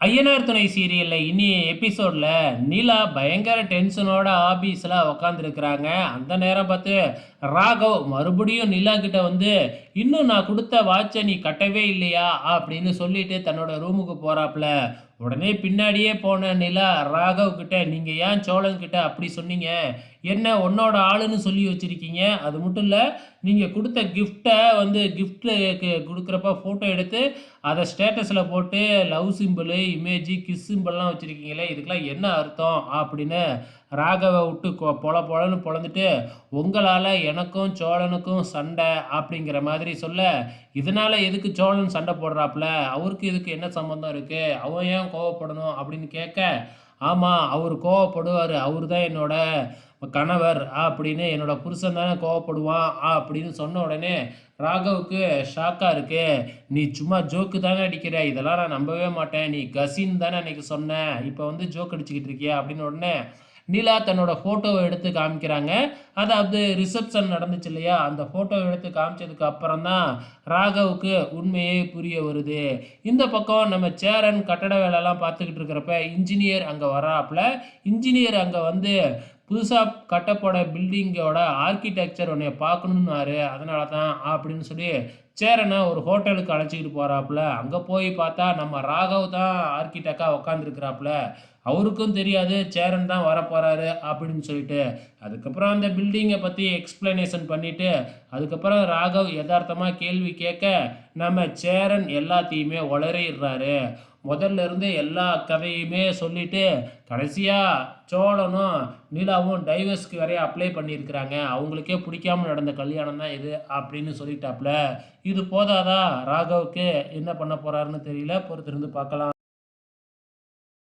ஐயனார் துணை சீரியலில் இனி எபிசோடில் நீலா பயங்கர டென்ஷனோட ஆபீஸில் உக்காந்துருக்குறாங்க. அந்த நேரம் பார்த்து ராகவ் மறுபடியும் நிலா கிட்ட வந்து இன்னும் நான் கொடுத்த வாட்சை நீ கட்டவே இல்லையா? அப்படின்னு சொல்லிட்டு தன்னோட ரூமுக்கு போகிறாப்புல உடனே பின்னாடியே போன நிலா ராகவ் கிட்ட நீங்கள் ஏன் சோழன் கிட்ட அப்படி சொன்னீங்க? என்ன உன்னோட ஆளுன்னு சொல்லி வச்சுருக்கீங்க? அது மட்டும் இல்லை நீங்கள் கொடுத்த கிஃப்டை வந்து கிஃப்ட்டு கொடுக்குறப்ப ஃபோட்டோ எடுத்து அதை ஸ்டேட்டஸில் போட்டு லவ் சிம்பிள் இமேஜி கிஸ் சிம்பிள்லாம் வச்சுருக்கீங்களே இதுக்கெல்லாம் என்ன அர்த்தம்? அப்படின்னு ராகவை விட்டு கொ பொல பொலன்னு பொழந்துட்டு உங்களால் எனக்கும் சோழனுக்கும் சண்டை அப்படிங்கிற மாதிரி சொல்ல இதனால் எதுக்கு சோழன் சண்டை போடுறாப்புல? அவருக்கு இதுக்கு என்ன சம்மந்தம் இருக்குது அவன் ஏன் கோவப்படணும்? அப்படின்னு கேட்க ஆமாம் அவர் கோவப்படுவார். அவர் தான் என்னோட கணவர் அப்படின்னு என்னோட புருஷன் தானே கோவப்படுவான் அப்படின்னு சொன்ன உடனே ராகவுக்கு ஷாக்காக இருக்கு. நீ சும்மா ஜோக்கு தானே அடிக்கிற? இதெல்லாம் நான் நம்பவே மாட்டேன். நீ கசின்னு தானே அன்னைக்கு சொன்ன. இப்போ வந்து ஜோக் அடிச்சுக்கிட்டு இருக்கியா? அப்படின்னு உடனே நிலா தன்னோட ஃபோட்டோவை எடுத்து காமிக்கிறாங்க. அதாவது ரிசப்ஷன் நடந்துச்சு இல்லையா? அந்த ஃபோட்டோவை எடுத்து காமிச்சதுக்கு அப்புறம் தான் ராகவுக்கு உண்மையே புரிய வருது. இந்த பக்கம் நம்ம சேரன் கட்டட வேலைலாம் பார்த்துக்கிட்டு இருக்கிறப்ப இன்ஜினியர் அங்கே வராப்பில். இன்ஜினியர் அங்கே வந்து புதுசாக கட்டப்போட பில்டிங்கோட ஆர்கிடெக்சர் உன்னை பார்க்கணுன்னாரு அதனால தான் அப்படின்னு சொல்லி சேரனை ஒரு ஹோட்டலுக்கு அழைச்சிக்கிட்டு போகிறாப்புல அங்கே போய் பார்த்தா நம்ம ராகவ் தான் ஆர்கிடெக்டாக உக்காந்துருக்குறாப்புல. அவருக்கும் தெரியாது சேரன் தான் வரப்போகிறாரு அப்படின்னு சொல்லிட்டு. அதுக்கப்புறம் அந்த பில்டிங்கை பற்றி எக்ஸ்பிளனேஷன் பண்ணிவிட்டு அதுக்கப்புறம் ராகவ் யதார்த்தமாக கேள்வி கேட்க நம்ம சேரன் எல்லாத்தையுமே உளறிடுறாரு. முதல்ல இருந்து எல்லா கதையுமே சொல்லிட்டு கடைசியாக சோழனும் நீலாவும் டைவர்ஸ்க்கு வரைய அப்ளை பண்ணியிருக்கிறாங்க. அவங்களுக்கே பிடிக்காம நடந்த கல்யாணம் தான் இது அப்படின்னு சொல்லிட்டாப்புல இது போதாதா ராகவுக்கு என்ன பண்ண போகிறாருன்னு தெரியல. பொறுத்திருந்து பார்க்கலாம்.